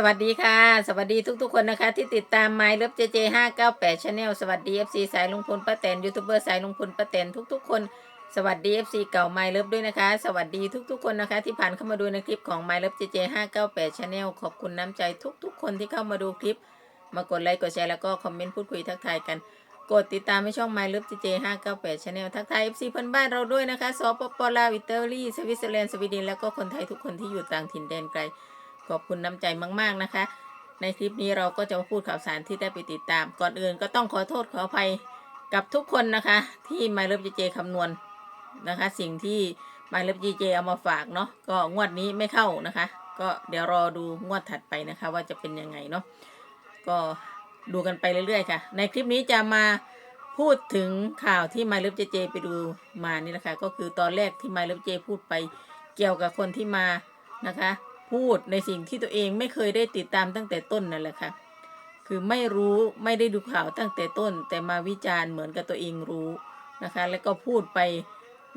สวัสดีค่ะ สวัสดีทุกๆ คนนะคะ ที่ติดตาม My Love JJ 598 Channel สวัสดี FC สายลุงพลป้าแตนยูทูบเบอร์สายลุงพลป้าแตนทุกๆ คน สวัสดี FC เก่า My Love ด้วยนะคะ สวัสดีทุกๆ คนนะคะ ที่ผ่านเข้ามาดูในคลิปของ My Love JJ 598 Channel ขอบคุณน้ำใจทุกๆ คนที่เข้ามาดูคลิป มากดไลค์กดแชร์แล้วก็คอมเมนต์พูดคุยทักทายกัน กดติดตามให้ช่อง My Love JJ 598 Channel ทักทาย FC เพื่อนบ้านเราด้วยนะคะสปปลาวอิตาลีสวิตเซอร์แลนด์สวีเดนแล้วก็คนไทยทุกคนที่อยู่ต่างถิ่นแดนไกล ขอบคุณน้ำใจมาก ๆ นะคะ ในคลิปนี้เราก็จะมาพูดข่าวสารที่ได้ไปติดตาม ก่อนอื่นก็ต้องขอโทษขออภัยกับทุกคนนะคะ ที่มาเลิฟจีเจคำนวณนะคะ สิ่งที่มาเลิฟจีเจเอามาฝากเนาะก็งวดนี้ไม่เข้านะคะ ก็เดี๋ยวรอดูงวดถัดไปนะคะ ว่าจะเป็นยังไงเนาะก็ดูกันไปเรื่อยๆ ค่ะ ในคลิปนี้จะมาพูดถึงข่าวที่มาเลิฟเจเจไปดูมานี่แหละคะ ก็คือตอนแรกที่มาเลิฟเจพูดไปเกี่ยวกับคนที่มานะคะ พูดในสิ่งที่ตัวเองไม่เคยได้ติดตามตั้งแต่ต้นนั่นแหละค่ะ คือไม่รู้ไม่ได้ดูข่าวตั้งแต่ต้น แต่มาวิจารณ์เหมือนกับตัวเองรู้นะคะ แล้วก็พูดไป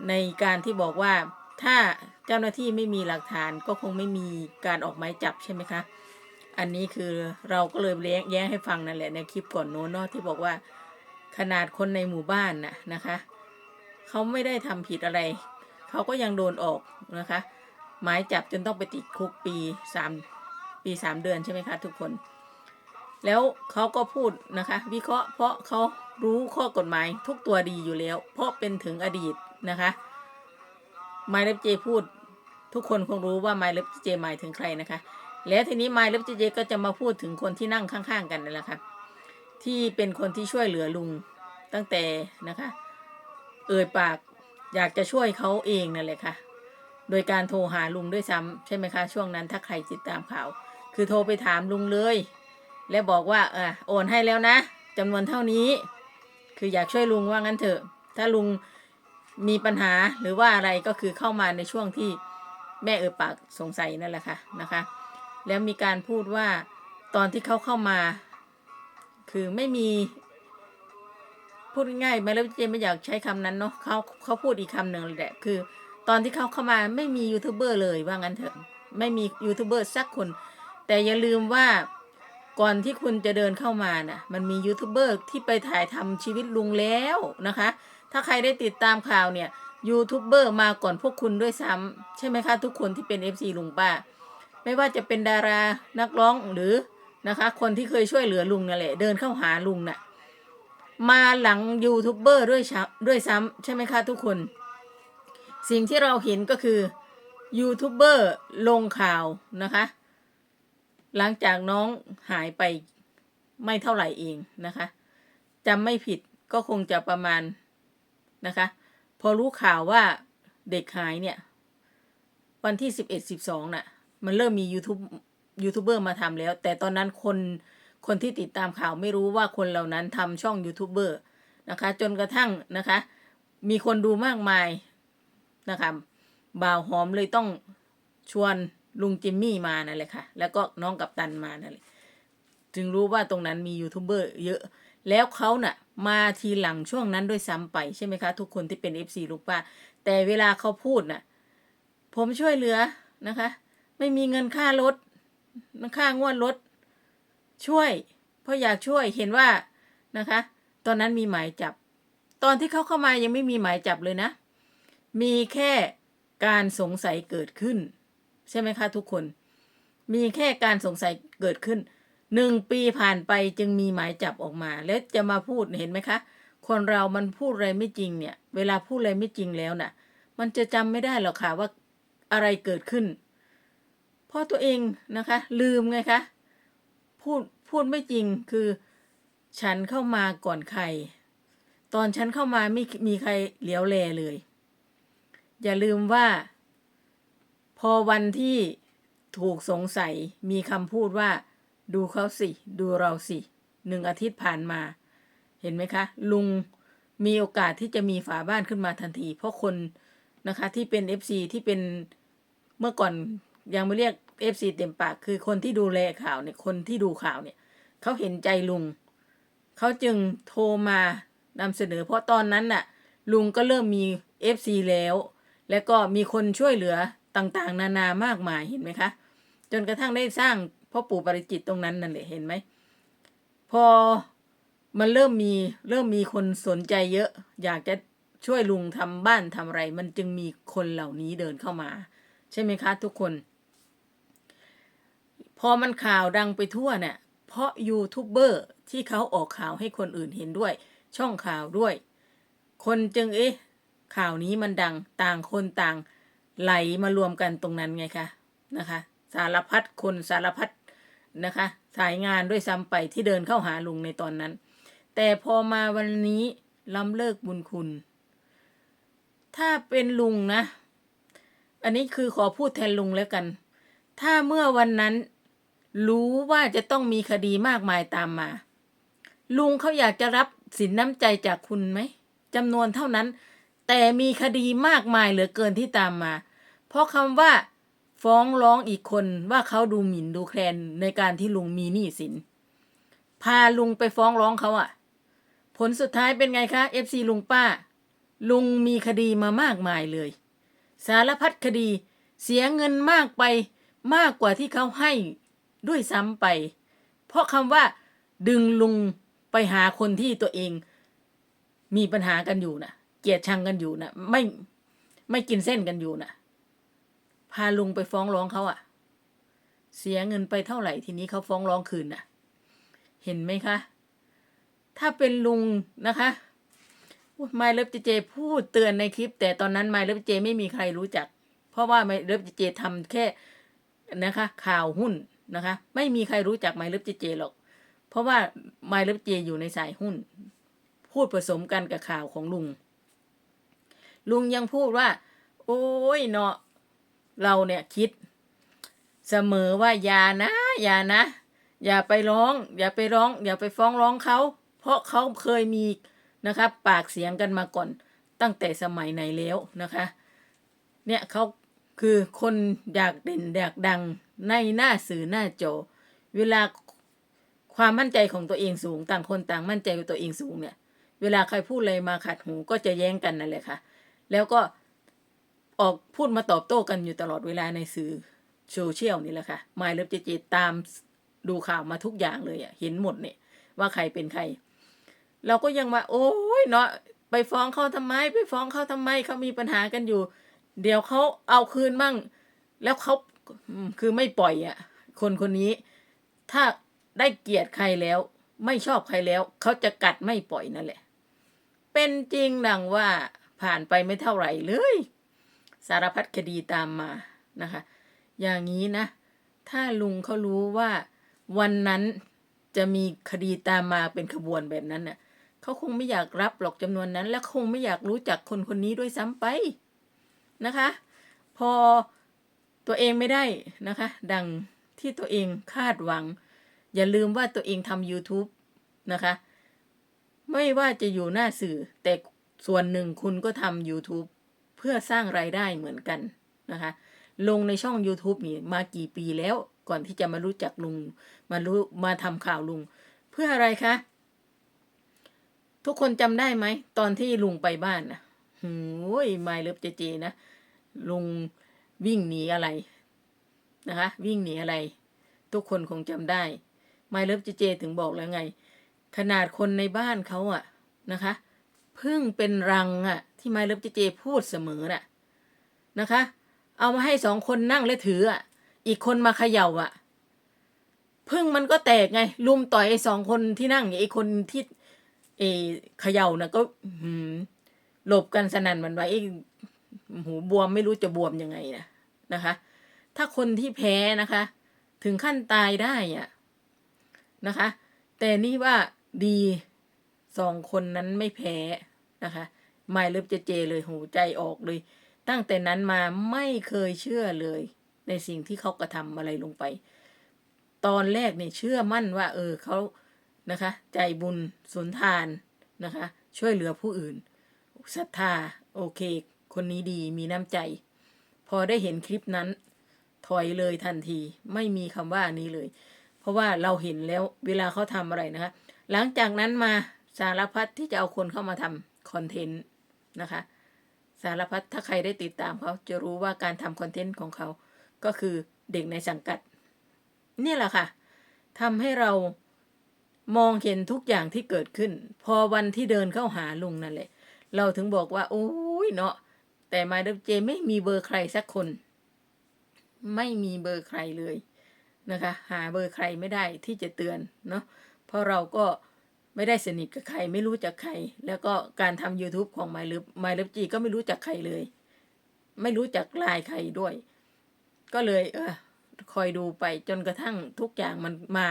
ในการที่บอกว่าถ้าเจ้าหน้าที่ไม่มีหลักฐานก็คงไม่มีการออกหมายจับใช่ไหมคะ อันนี้คือเราก็เลยแย้งแย้งให้ฟังนั่นแหละในคลิปก่อนโน้นเนาะที่บอกว่าขนาดคนในหมู่บ้านน่ะนะคะ เขาไม่ได้ทำผิดอะไร เขาก็ยังโดนออกนะคะ หมายจับจนต้องไปติดคุกปีสามปีสามเดือนใช่ไหมคะทุกคน แล้วเขาก็พูดนะคะ วิเคราะห์เพราะเขารู้ข้อกฎหมายทุกตัวดีอยู่แล้ว เพราะเป็นถึงอดีตนะคะไมล์เล็บเจพูดทุกคนคงรู้ว่าไมล์เล็บเจหมายถึงใครนะคะ แล้วทีนี้ไมล์เล็บเจก็จะมาพูดถึงคนที่นั่งข้างๆกันนั่นแหละค่ะที่เป็นคนที่ช่วยเหลือลุงตั้งแต่นะคะ เอ่ยปากอยากจะช่วยเขาเองนั่นแหละค่ะ โดยการโทรหาลุงด้วยซ้ำใช่ไหมคะ ช่วงนั้นถ้าใครติดตามข่าว คือโทรไปถามลุงเลย และบอกว่าเออโอนให้แล้วนะจำนวนเท่านี้ คืออยากช่วยลุงว่างั้นเถอะ ถ้าลุงมีปัญหาหรือว่าอะไรก็คือเข้ามาในช่วงที่แม่เออปากสงสัยนั่นแหละค่ะนะคะ แล้วมีการพูดว่าตอนที่เขาเข้ามา คือไม่มี พูดง่ายๆไม่แล้วเจไม่อยากใช้คำนั้นเนาะเขาเขาพูดอีกคำหนึ่งเลยแหละคือ ตอนที่เขาเข้ามาไม่มียูทูบเบอร์เลยว่างั้นเถอะไม่มียูทูบเบอร์สักคน แต่อย่าลืมว่าก่อนที่คุณจะเดินเข้ามาน่ะ มันมียูทูบเบอร์ที่ไปถ่ายทำชีวิตลุงแล้วนะคะ ถ้าใครได้ติดตามข่าวเนี่ยยูทูบเบอร์มาก่อนพวกคุณด้วยซ้ำใช่ไหมคะ ทุกคนที่เป็น FC ลุงป้า ไม่ว่าจะเป็นดารานักร้องหรือนะคะ คนที่เคยช่วยเหลือลุงนั่นแหละเดินเข้าหาลุงน่ะมาหลังยูทูบเบอร์ด้วยซ้ำด้วยซ้ำใช่ไหมคะทุกคน สิ่งที่เราเห็นก็คือยูทูบเบอร์ลงข่าวนะคะ หลังจากน้องหายไปไม่เท่าไหร่เองนะคะจำไม่ผิดก็คงจะประมาณนะคะ พอรู้ข่าวว่าเด็กหายเนี่ย วันที่สิบเอ็ดสิบสองน่ะ มันเริ่มมี YouTube ยูทูบเบอร์มาทำแล้ว แต่ตอนนั้นคนคนที่ติดตามข่าวไม่รู้ว่าคนเหล่านั้นทำช่องยูทูบเบอร์นะคะ จนกระทั่งนะคะ มีคนดูมากมาย นะคะบ่าวหอมเลยต้องชวนลุงจิมมี่มานั่นแหละค่ะ แล้วก็น้องกับตันมานั่นแหละจึงรู้ว่าตรงนั้นมียูทูบเบอร์เยอะ แล้วเขาน่ะ มาทีหลังช่วงนั้นด้วยซ้ำไปใช่ไหมคะ ทุกคนที่เป็น FC ลูกป้า แต่เวลาเขาพูดน่ะ ผมช่วยเหลือนะคะ ไม่มีเงินค่ารถค่างวดรถช่วย เพราะอยากช่วยเห็นว่านะคะ ตอนนั้นมีหมายจับ ตอนที่เขาเข้ามายังไม่มีหมายจับเลยนะ มีแค่การสงสัยเกิดขึ้น ใช่ไหมคะทุกคน มีแค่การสงสัยเกิดขึ้นหนึ่งปีผ่านไปจึงมีหมายจับออกมา แล้วจะมาพูดเห็นไหมคะ คนเรามันพูดอะไรไม่จริงเนี่ย เวลาพูดอะไรไม่จริงแล้วน่ะ มันจะจำไม่ได้หรอกค่ะว่าอะไรเกิดขึ้นเพราะตัวเองนะคะ ลืมไงคะพูดพูดไม่จริงคือ ฉันเข้ามาก่อนใคร ตอนฉันเข้ามาไม่มีใครเหลียวแลเลย อย่าลืมว่า พอวันที่ถูกสงสัยมีคำพูดว่า ดูเขาสิ ดูเราสิหนึ่งอาทิตย์ผ่านมา เห็นไหมคะ ลุงมีโอกาสที่จะมีฝาบ้านขึ้นมาทันที เพราะคนนะคะที่เป็น FC ที่เป็นเมื่อก่อนยังไม่เรียก FC เต็มปากคือคนที่ดูแลข่าวเนี่ยคนที่ดูข่าวเนี่ยเขาเห็นใจลุงเขาจึงโทรมานำเสนอ เพราะตอนนั้นน่ะ ลุงก็เริ่มมี FC แล้ว แล้วก็มีคนช่วยเหลือต่างๆ นานามากมายเห็นไหมคะ จนกระทั่งได้สร้างพ่อปู่ปริจิตตรงนั้นนั่นแหละเห็นไหม พอมันเริ่มมีเริ่มมีคนสนใจเยอะ อยากจะช่วยลุงทำบ้านทำอะไร มันจึงมีคนเหล่านี้เดินเข้ามา ใช่ไหมคะ ทุกคน พอมันข่าวดังไปทั่วเนี่ยเพราะยูทูบเบอร์ที่เขาออกข่าวให้คนอื่นเห็นด้วย ช่องข่าวด้วย คนจึงเอ๊ะ ข่าวนี้มันดังต่างคนต่างไหลมารวมกันตรงนั้นไงคะนะคะ สารพัดคนสารพัดนะคะ สายงานด้วยซ้ำไปที่เดินเข้าหาลุงในตอนนั้น แต่พอมาวันนี้ล้ำเลิกบุญคุณ ถ้าเป็นลุงนะ อันนี้คือขอพูดแทนลุงแล้วกัน ถ้าเมื่อวันนั้นรู้ว่าจะต้องมีคดีมากมายตามมา ลุงเขาอยากจะรับสินน้ำใจจากคุณไหมจำนวนเท่านั้น แต่มีคดีมากมายเหลือเกินที่ตามมา เพราะคำว่า ฟ้องร้องอีกคนว่าเขาดูหมิ่นดูแคลนในการที่ลุงมีหนี้สิน พาลุงไปฟ้องร้องเขาอะผลสุดท้ายเป็นไงคะเอฟซีลุงป้า ลุงมีคดีมามากมายเลย สารพัดคดีเสียเงินมากไปมากกว่าที่เขาให้ด้วยซ้ำไป เพราะคำว่าดึงลุงไปหาคนที่ตัวเอง มีปัญหากันอยู่นะ เกลียดชังกันอยู่นะไม่ไม่กินเส้นกันอยู่นะพาลุงไปฟ้องร้องเขาอะเสียเงินไปเท่าไหร่ทีนี้เขาฟ้องร้องคืนน่ะเห็นไหมคะ ถ้าเป็นลุงนะคะไมเลิฟเจเจพูดเตือนในคลิป แต่ตอนนั้นไมเลิฟเจไม่มีใครรู้จัก เพราะว่าไมเลิฟเจเจทำแค่นะคะ ข่าวหุ้นนะคะ ไม่มีใครรู้จักไมเลิฟเจเจหรอก เพราะว่าไมเลิฟเจอยู่ในสายหุ้น พูดผสมกันกับข่าวของลุง ลุงยังพูดว่า โอ้ยเนาะเราเนี่ยคิด เสมอว่าอย่านะ อย่านะ อย่าไปร้อง อย่าไปร้อง อย่าไปฟ้องร้องเขา เพราะเขาเคยมีนะครับปากเสียงกันมาก่อนตั้งแต่สมัยไหนแล้วนะคะ เนี่ยเขาคือคนอยากเด่นอยากดังในหน้าสื่อหน้าจอเวลาความมั่นใจของตัวเองสูง ต่างคนต่างมั่นใจตัวเองสูงเนี่ย เวลาใครพูดอะไรมาขัดหูก็จะแย้งกันนั่นแหละค่ะ แล้วก็ออกพูดมาตอบโต้กันอยู่ตลอดเวลาในสื่อโซเชียลนี่แหละค่ะมายเลิฟเจเจตามดูข่าวมาทุกอย่างเลยอะ เห็นหมดเนี่ย ว่าใครเป็นใคร เราก็ยังว่าโอ้ยเนาะไปฟ้องเขาทำไม ไปฟ้องเขาทำไมเขามีปัญหากันอยู่ เดี๋ยวเขาเอาคืนมั่ง แล้วเขาคือไม่ปล่อยอะ คนคนนี้ ถ้าได้เกลียดใครแล้ว ไม่ชอบใครแล้ว เขาจะกัดไม่ปล่อยนั่นแหละ เป็นจริงดังว่า ผ่านไปไม่เท่าไหร่เลย สารพัดคดีตามมานะคะ อย่างนี้นะ ถ้าลุงเขารู้ว่าวันนั้นจะมีคดีตามมาเป็นขบวนแบบนั้นเน่ะเขาคงไม่อยากรับหรอกจำนวนนั้น และคงไม่อยากรู้จักคนคนนี้ด้วยซ้ำไปนะคะ พอตัวเองไม่ได้นะคะ ดังที่ตัวเองคาดหวัง อย่าลืมว่าตัวเองทำ YouTube นะคะ ไม่ว่าจะอยู่หน้าสื่อแต่ ส่วนหนึ่งคุณก็ทำ YouTube เพื่อสร้างรายได้เหมือนกันนะคะ ลงในช่อง YouTube นี่มากี่ปีแล้วก่อนที่จะมารู้จักลุง มารู้มาทำข่าวลุง เพื่ออะไรคะ ทุกคนจำได้ไหม ตอนที่ลุงไปบ้านนะหูยไม่เลิฟเจเจนะ ลุงวิ่งหนีอะไรนะคะ วิ่งหนีอะไร ทุกคนคงจำได้ไม่เลิฟเจเจถึงบอกแล้วไง ขนาดคนในบ้านเขาอะนะคะ พึ่งเป็นรังอะที่ไมเลิฟเจเจพูดเสมอน่ะนะคะ เอามาให้สองคนนั่งและถืออะอีกคนมาเขย่าอะพึ่งมันก็แตกไง ลุมต่อยไอ้สองคนที่นั่งไอ้คนที่เอเขย่านะก็หืมหลบกันสนั่นหวันไวไอ้หูบวมไม่รู้จะบวมยังไงนะนะคะ ถ้าคนที่แพ้นะคะ ถึงขั้นตายได้อะนะคะ แต่นี่ว่าดีสองคนนั้นไม่แพ้ นะคะไม่เลิฟเจเจเลยหูใจออกเลย ตั้งแต่นั้นมาไม่เคยเชื่อเลย ในสิ่งที่เขากระทำอะไรลงไป ตอนแรกเนี่ยเชื่อมั่นว่า เออเขานะคะ ใจบุญสุนทานนะคะ ช่วยเหลือผู้อื่นศรัทธาโอเค คนนี้ดีมีน้ำใจ พอได้เห็นคลิปนั้น ถอยเลยทันทีไม่มีคำว่านี้เลย เพราะว่าเราเห็นแล้วเวลาเขาทำอะไรนะคะ หลังจากนั้นมาสารพัดที่จะเอาคนเข้ามาทำ คอนเทนต์นะคะ สารพัดถ้าใครได้ติดตามเขาจะรู้ว่าการทำคอนเทนต์ของเขา ก็คือเด็กในสังกัด นี่แหละค่ะทำให้เรามองเห็นทุกอย่างที่เกิดขึ้น พอวันที่เดินเข้าหาลุงนั่นแหละ เราถึงบอกว่า โอ้ยเนาะแต่มาดาเจไม่มีเบอร์ใครสักคน ไม่มีเบอร์ใครเลยนะคะ หาเบอร์ใครไม่ได้ที่จะเตือนเนาะเพราะเราก็ ไม่ได้สนิทกับใครไม่รู้จักใคร แล้วก็การทำ YouTube ของ My Love My Love G ก็ไม่รู้จักใครเลย ไม่รู้จักลายใครด้วย ก็เลยเออคอยดูไปจนกระทั่งทุกอย่างมันมา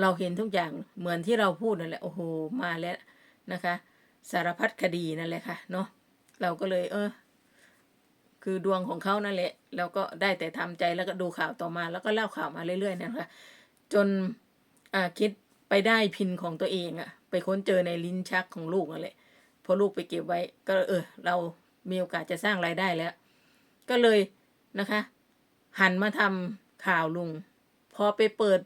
เราเห็นทุกอย่างเหมือนที่เราพูดนั่นแหละโอ้โหมาแล้วนะคะ สารพัดคดีนั่นแหละค่ะเนาะเราก็เลย เออ คือดวงของเขานั่นแหละแล้วก็ได้แต่ทำใจแล้วก็ดูข่าวต่อมา แล้วก็เล่าข่าวมาเรื่อยๆนะคะจนอ่าคิด ไปได้พินของตัวเองอะไปค้นเจอในลิ้นชักของลูกนั่นแหละพอลูกไปเก็บไว้ ก็เออ เรามีโอกาสจะสร้างรายได้แล้ว ก็เลยนะคะ หันมาทำข่าวลุง พอไปเปิด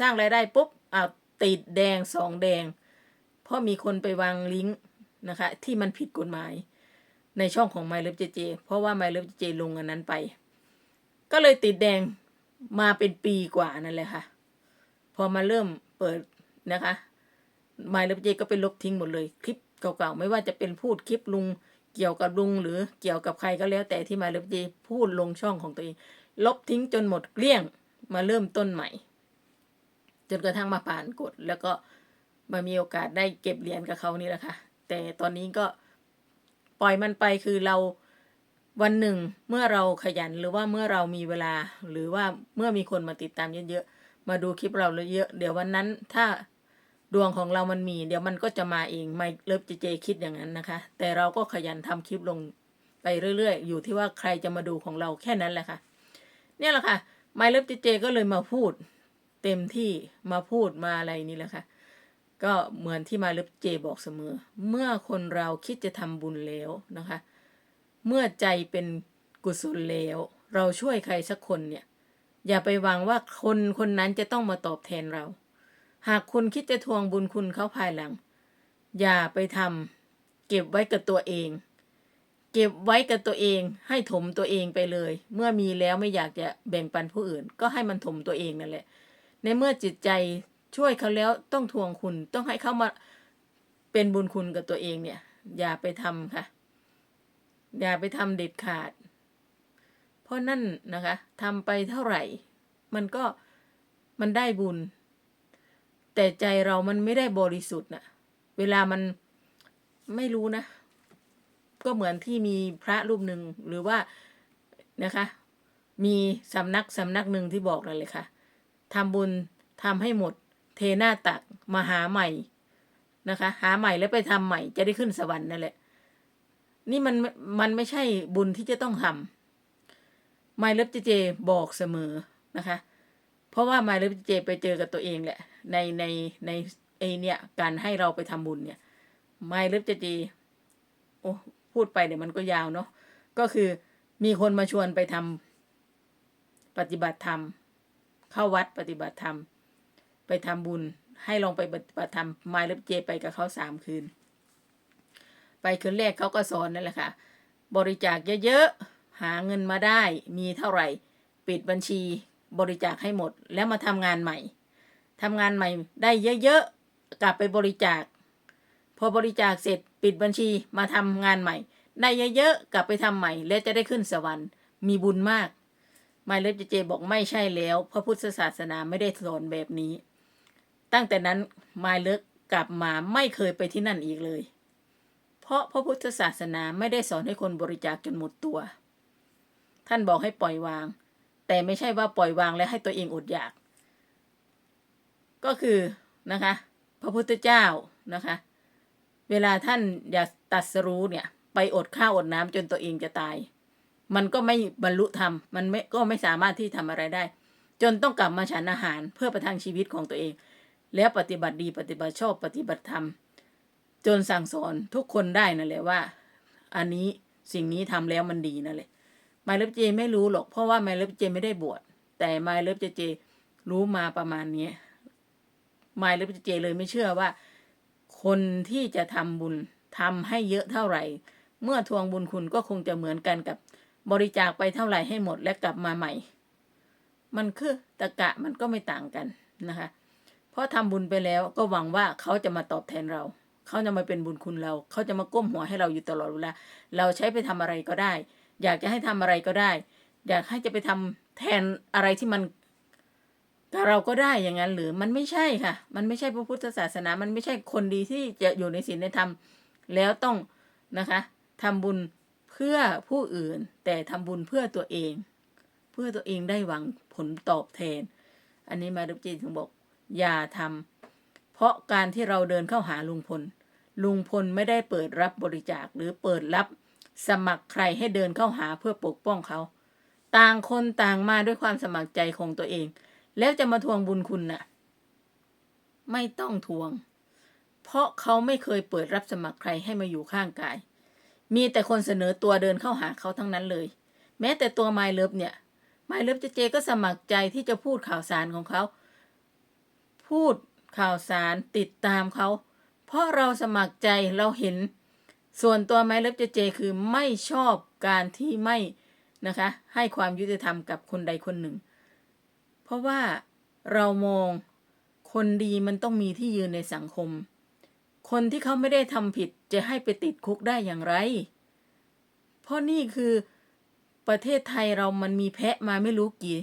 สร้างรายได้ปุ๊บอ้าวติดแดงสองแดง เพราะมีคนไปวางลิงก์นะคะ ที่มันผิดกฎหมาย ในช่องของ My Love JJ เพราะว่า My Love JJ ลงอันนั้นไป ก็เลยติดแดงมาเป็นปีกว่านั่นแหละค่ะ พอมาเริ่มเปิด นะคะ My Love JJ ก็ไปลบทิ้งหมดเลย คลิปเก่าๆ ไม่ว่าจะเป็นพูดคลิปลุงเกี่ยวกับลุงหรือเกี่ยวกับใครก็แล้ว แต่ที่ My Love JJ พูดลงช่องของตัวเอง ลบทิ้งจนหมดเกลี้ยงมาเริ่มต้นใหม่ จนกระทั่งมาผ่านกฎแล้วก็มามีโอกาสได้เก็บเหรียญกับเขานี่แหละค่ะ แต่ตอนนี้ก็ปล่อยมันไปคือเราวันหนึ่งเมื่อเราขยันหรือว่าเมื่อเรามีเวลา หรือว่าเมื่อมีคนมาติดตามเยอะๆ มาดูคลิปเราเยอะ เดี๋ยววันนั้นถ้าดวงของเรามันมี เดี๋ยวมันก็จะมาเองไม่เลิฟเจเจคิดอย่างนั้นนะคะ แต่เราก็ขยันทำคลิปลงไปเรื่อย ๆ อยู่ที่ว่าใครจะมาดูของเราแค่นั้นแหละค่ะ เนี่ยแหละค่ะไม่เลิฟเจเจก็เลยมาพูด เต็มที่มาพูดมาอะไรนี่แหละค่ะ ก็เหมือนที่มาเลิฟเจบอกเสมอ เมื่อคนเราคิดจะทำบุญแล้วนะคะ เมื่อใจเป็นกุศลแล้ว เราช่วยใครสักคนเนี่ย อย่าไปหวังว่าคนคนนั้นจะต้องมาตอบแทนเรา หากคุณคิดจะทวงบุญคุณเขาภายหลัง อย่าไปทำเก็บไว้กับตัวเอง เก็บไว้กับตัวเองให้ถมตัวเองไปเลย เมื่อมีแล้วไม่อยากจะแบ่งปันผู้อื่น ก็ให้มันถมตัวเองนั่นแหละ ในเมื่อจิตใจช่วยเขาแล้วต้องทวงคุณต้องให้เขามาเป็นบุญคุณกับตัวเองเนี่ย อย่าไปทำค่ะ อย่าไปทำเด็ดขาด เพราะนั่นนะคะทำไปเท่าไหร่ มันก็มันได้บุญ แต่ใจเรามันไม่ได้บริสุทธิ์น่ะเวลามันไม่รู้นะ ก็เหมือนที่มีพระรูปหนึ่งหรือว่านะคะ มีสำนักสำนักหนึ่งที่บอกนั่นเลยค่ะทำบุญทำให้หมด เทหน้าตักมาหาใหม่นะคะ หาใหม่แล้วไปทำใหม่จะได้ขึ้นสวรรค์นั่นแหละ นี่มันมันไม่ใช่บุญที่จะต้องทำ ไมเลิฟเจเจบอกเสมอนะคะ เพราะว่าไมเลิฟเจเจไปเจอกับตัวเองแหละ ในในในไอเนี่ยการให้เราไปทำบุญเนี่ยไมเลิฟเจเจโอ้พูดไปเดี๋ยวมันก็ยาวเนาะก็คือมีคนมาชวนไปทำปฏิบัติธรรม เข้าวัดปฏิบัติธรรม ไปทำบุญ ให้ลองไปปฏิบัติธรรมไมเลิฟเจไปกับเขาสามคืน ไปคืนแรกเขาก็สอนนั่นแหละค่ะ บริจาคเยอะๆ หาเงินมาได้มีเท่าไหร่ ปิดบัญชีบริจาคให้หมด แล้วมาทำงานใหม่ทำงานใหม่ได้เยอะๆกลับไปบริจาค พอบริจาคเสร็จปิดบัญชีมาทำงานใหม่ ได้เยอะๆกลับไปทำใหม่ แล้วจะได้ขึ้นสวรรค์มีบุญมากไมเลฟเจเจบอกไม่ใช่แล้ว พระพุทธศาสนาไม่ได้สอนแบบนี้ ตั้งแต่นั้นไมเลิกกลับมาไม่เคยไปที่นั่นอีกเลย เพราะพระพุทธศาสนาไม่ได้สอนให้คนบริจาคจนหมดตัว ท่านบอกให้ปล่อยวาง แต่ไม่ใช่ว่าปล่อยวางแล้วให้ตัวเองอดอยาก ก็คือนะคะ พระพุทธเจ้านะคะ เวลาท่านอยากตัดสรู้เนี่ย ไปอดข้าวอดน้ำจนตัวเองจะตาย มันก็ไม่บรรลุธรรมมันไม่ก็ไม่สามารถที่ทำอะไรได้ จนต้องกลับมาฉันอาหารเพื่อประทังชีวิตของตัวเอง แล้วปฏิบัติดีปฏิบัติชอบปฏิบัติธรรมจนสั่งสอนทุกคนได้นั่นแหละว่า อันนี้สิ่งนี้ทำแล้วมันดีนั่นแหละ ไมเลิฟเจไม่รู้หรอก เพราะว่าไมเลิฟเจไม่ได้บวชแต่ไมเลิฟเจเจรู้มาประมาณนี้ไมเลิฟเจเจเลยไม่เชื่อว่า คนที่จะทำบุญทำให้เยอะเท่าไหร่ เมื่อทวงบุญคุณก็คงจะเหมือนกันกับบริจาคไปเท่าไหร่ให้หมดและกลับมาใหม่ มันคือตะกะมันก็ไม่ต่างกันนะคะ เพราะทำบุญไปแล้วก็หวังว่าเขาจะมาตอบแทนเรา เขาจะมาเป็นบุญคุณเรา เขาจะมาก้มหัวให้เราอยู่ตลอดเวลา เราใช้ไปทำอะไรก็ได้ อยากจะให้ทำอะไรก็ได้ อยากให้จะไปทำแทนอะไรที่มันกับเราก็ได้อย่างนั้นหรือมันไม่ใช่ค่ะ มันไม่ใช่พระพุทธศาสนา มันไม่ใช่คนดีที่จะอยู่ในศีลในธรรม แล้วต้องนะคะทำบุญเพื่อผู้อื่น แต่ทำบุญเพื่อตัวเอง เพื่อตัวเองได้หวังผลตอบแทน อันนี้มาดุจีถึงบอกอย่าทำเพราะการที่เราเดินเข้าหาลุงพล ลุงพลไม่ได้เปิดรับบริจาคหรือเปิดรับ สมัครใครให้เดินเข้าหาเพื่อปกป้องเขา ต่างคนต่างมาด้วยความสมัครใจของตัวเอง แล้วจะมาทวงบุญคุณน่ะ ไม่ต้องทวง เพราะเขาไม่เคยเปิดรับสมัครใครให้มาอยู่ข้างกาย มีแต่คนเสนอตัวเดินเข้าหาเขาทั้งนั้นเลย แม้แต่ตัวไมเลิฟเนี่ยไมเลิฟเจเจก็สมัครใจที่จะพูดข่าวสารของเขา พูดข่าวสารติดตามเขา เพราะเราสมัครใจเราเห็น ส่วนตัวไม้เลิฟเจเจคือไม่ชอบการที่ไม่นะคะ ให้ความยุติธรรมกับคนใดคนหนึ่ง เพราะว่าเรามองคนดีมันต้องมีที่ยืนในสังคม คนที่เขาไม่ได้ทำผิดจะให้ไปติดคุกได้อย่างไร เพราะนี่คือประเทศไทยเรามันมีแพะมาไม่รู้กี่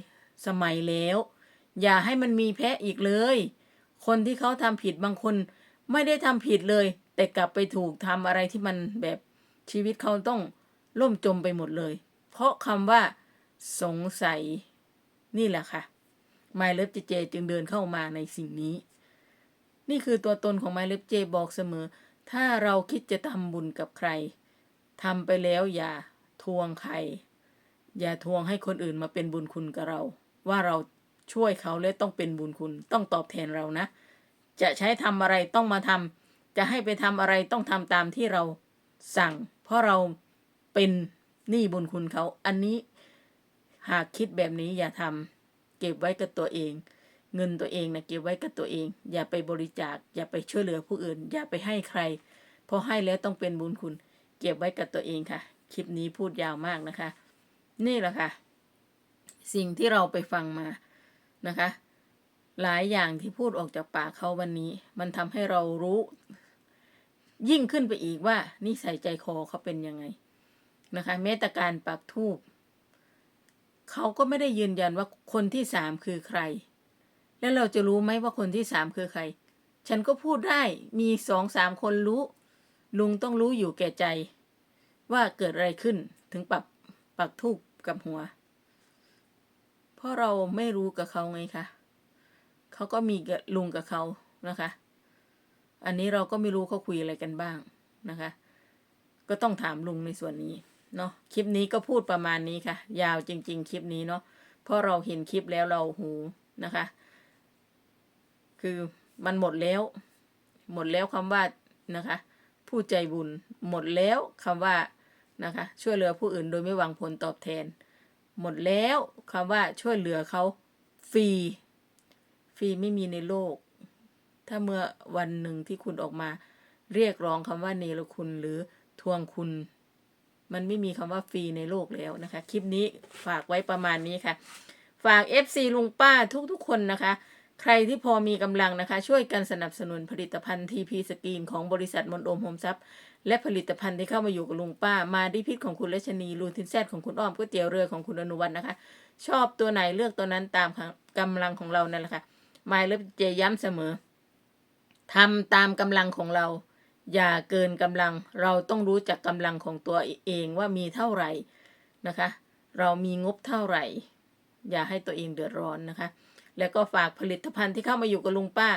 สมัยแล้ว อย่าให้มันมีแพะอีกเลย คนที่เขาทำผิดบางคนไม่ได้ทำผิดเลย แต่กลับไปถูกทำอะไรที่มันแบบชีวิตเขาต้องล่มจมไปหมดเลย เพราะคำว่าสงสัยนี่แหละค่ะไมเลิฟเจเจจึงเดินเข้ามาในสิ่งนี้ นี่คือตัวตนของไมเลิฟเจบอกเสมอ ถ้าเราคิดจะทำบุญกับใครทำไปแล้วอย่าทวงใคร อย่าทวงให้คนอื่นมาเป็นบุญคุณกับเรา ว่าเราช่วยเขาและต้องเป็นบุญคุณ ต้องตอบแทนเรานะ จะใช้ทำอะไรต้องมาทำ จะให้ไปทำอะไรต้องทำตามที่เราสั่ง เพราะเราเป็นหนี้บุญคุณเขา อันนี้หากคิดแบบนี้อย่าทำเก็บไว้กับตัวเอง เงินตัวเองนะเก็บไว้กับตัวเอง อย่าไปบริจาค อย่าไปช่วยเหลือผู้อื่น อย่าไปให้ใคร เพราะให้แล้วต้องเป็นบุญคุณ เก็บไว้กับตัวเองค่ะ คลิปนี้พูดยาวมากนะคะ นี่แหละค่ะ สิ่งที่เราไปฟังมานะคะ หลายอย่างที่พูดออกจากปากเขาวันนี้ มันทำให้เรารู้ ยิ่งขึ้นไปอีกว่านิสัยใจคอเขาเป็นยังไงนะคะแม้แต่การปักทูบเขาก็ไม่ได้ยืนยันว่าคนที่สามคือใคร แล้วเราจะรู้ไหมว่าคนที่สามคือใคร ฉันก็พูดได้มีสองสามคนรู้ ลุงต้องรู้อยู่แก่ใจ ว่าเกิดอะไรขึ้นถึงปักปักทูบกับหัว เพราะเราไม่รู้กับเขาไงคะเขาก็มีลุงกับเขานะคะ อันนี้เราก็ไม่รู้เขาคุยอะไรกันบ้างนะคะ ก็ต้องถามลุงในส่วนนี้เนาะคลิปนี้ก็พูดประมาณนี้ค่ะ ยาวจริง ๆ คลิปนี้เนาะเพราะเราเห็นคลิปแล้วเราหูนะคะ คือมันหมดแล้ว หมดแล้วคำว่านะคะ ผู้ใจบุญ หมดแล้วคำว่านะคะ ช่วยเหลือผู้อื่นโดยไม่หวังผลตอบแทน หมดแล้วคำว่าช่วยเหลือเขาฟรีฟรีไม่มีในโลก ถ้าเมื่อวันหนึ่งที่คุณออกมา เรียกร้องคำว่าเนรคุณหรือทวงคุณ มันไม่มีคำว่าฟรีในโลกแล้วนะคะ คลิปนี้ฝากไว้ประมาณนี้ค่ะ ฝาก FC ลุงป้าทุกๆคนนะคะ ใครที่พอมีกำลังนะคะ ช่วยกันสนับสนุนผลิตภัณฑ์ TP สกรีนของบริษัทมนโอมโฮมซับและผลิตภัณฑ์ที่เข้ามาอยู่กับลุงป้า มาดิพิษของคุณเลชนีลูทินแซดของคุณอ้อมก๋วยเตี๋ยวเรือของคุณอนุวัฒน์นะคะ ชอบตัวไหนเลือกตัวนั้นตามกำลังของเรานั่นแหละค่ะมายเลิฟเจย้ำเสมอ ทำตามกำลังของเรา อย่าเกินกำลัง เราต้องรู้จักกำลังของตัวเองว่ามีเท่าไหร่นะคะ เรามีงบเท่าไหร่ อย่าให้ตัวเองเดือดร้อนนะคะ แล้วก็ฝากผลิตภัณฑ์ที่เข้ามาอยู่กับลุงป้า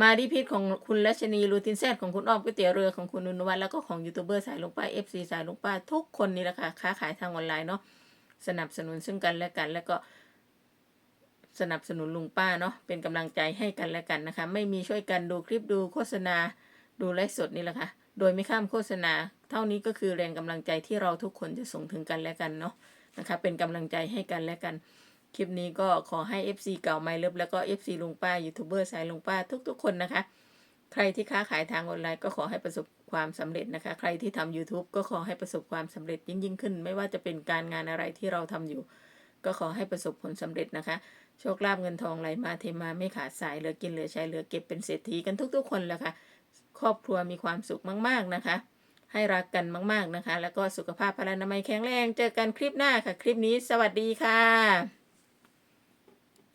มาดิพิษของคุณรัชนีรูตินแซดของคุณอ้อมก๋วยเตี๋ยวเรือของคุณนุนวัฒน์แล้วก็ของยูทูบเบอร์สายลุงป้าเอฟซีสายลุงป้าทุกคนนี่แหละค่ะค้าขายทางออนไลน์เนาะสนับสนุนซึ่งกันและกัน แล้วก็ สนับสนุนลุงป้าเนาะเป็นกำลังใจให้กันและกันนะคะ ไม่มีช่วยกันดูคลิปดูโฆษณาดูไลฟ์สดนี่แหละค่ะ โดยไม่ข้ามโฆษณา เท่านี้ก็คือแรงกำลังใจที่เราทุกคนจะส่งถึงกันและกันเนาะนะคะ เป็นกำลังใจให้กันและกัน คลิปนี้ก็ขอให้ FC เก่าไมเลิฟแล้วก็ FC ลุงป้ายูทูบเบอร์สายลุงป้าทุกๆ คนนะคะ ใครที่ค้าขายทางออนไลน์ก็ขอให้ประสบความสำเร็จนะคะ ใครที่ทำ YouTube ก็ขอให้ประสบความสำเร็จยิ่งยิ่งขึ้น ไม่ว่าจะเป็นการงานอะไรที่เราทำอยู่ ก็ขอให้ประสบผลสำเร็จนะคะ โชคลาภเงินทองไหลมาเทมาไม่ขาดสายเหลือกินเหลือใช้เหลือเก็บเป็นเศรษฐีกันทุก ๆ คนแหละค่ะ ครอบครัวมีความสุขมาก ๆนะคะ ให้รักกันมาก ๆนะคะ แล้วก็สุขภาพพลานามัยแข็งแรง เจอกันคลิปหน้าค่ะ คลิปนี้สวัสดีค่ะ